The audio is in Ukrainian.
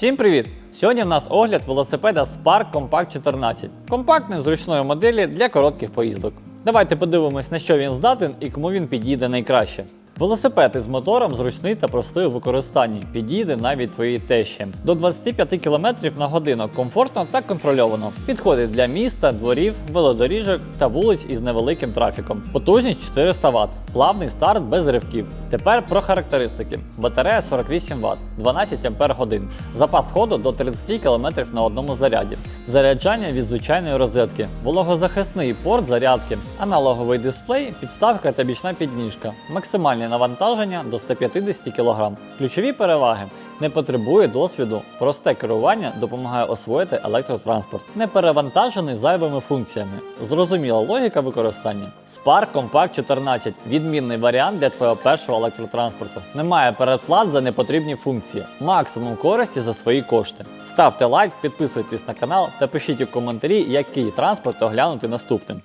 Всім привіт! Сьогодні в нас огляд велосипеда Spark Compact 14. Компактний зручної моделі для коротких поїздок. Давайте подивимось, на що він здатен і кому він підійде найкраще. Велосипед із мотором зручний та простий у використанні, підійде навіть твоїй тещі. До 25 км на годину комфортно та контрольовано. Підходить для міста, дворів, велодоріжок та вулиць із невеликим трафіком. Потужність 400 Вт, плавний старт без ривків. Тепер про характеристики: батарея 48 Вт, 12 Ампер годин, запас ходу до 30 км на одному заряді, заряджання від звичайної розетки, вологозахисний порт зарядки, аналоговий дисплей, підставка та бічна підніжка, максимальне навантаження до 150 кг. Ключові переваги: не потребує досвіду, просте керування допомагає освоїти електротранспорт, не перевантажений зайвими функціями. Зрозуміла логіка використання. Spark Compact 14 відмінний варіант для твого першого електротранспорту. Немає передплат за непотрібні функції, максимум користі за свої кошти. Ставте лайк, підписуйтесь на канал та пишіть у коментарі, який транспорт оглянути наступним.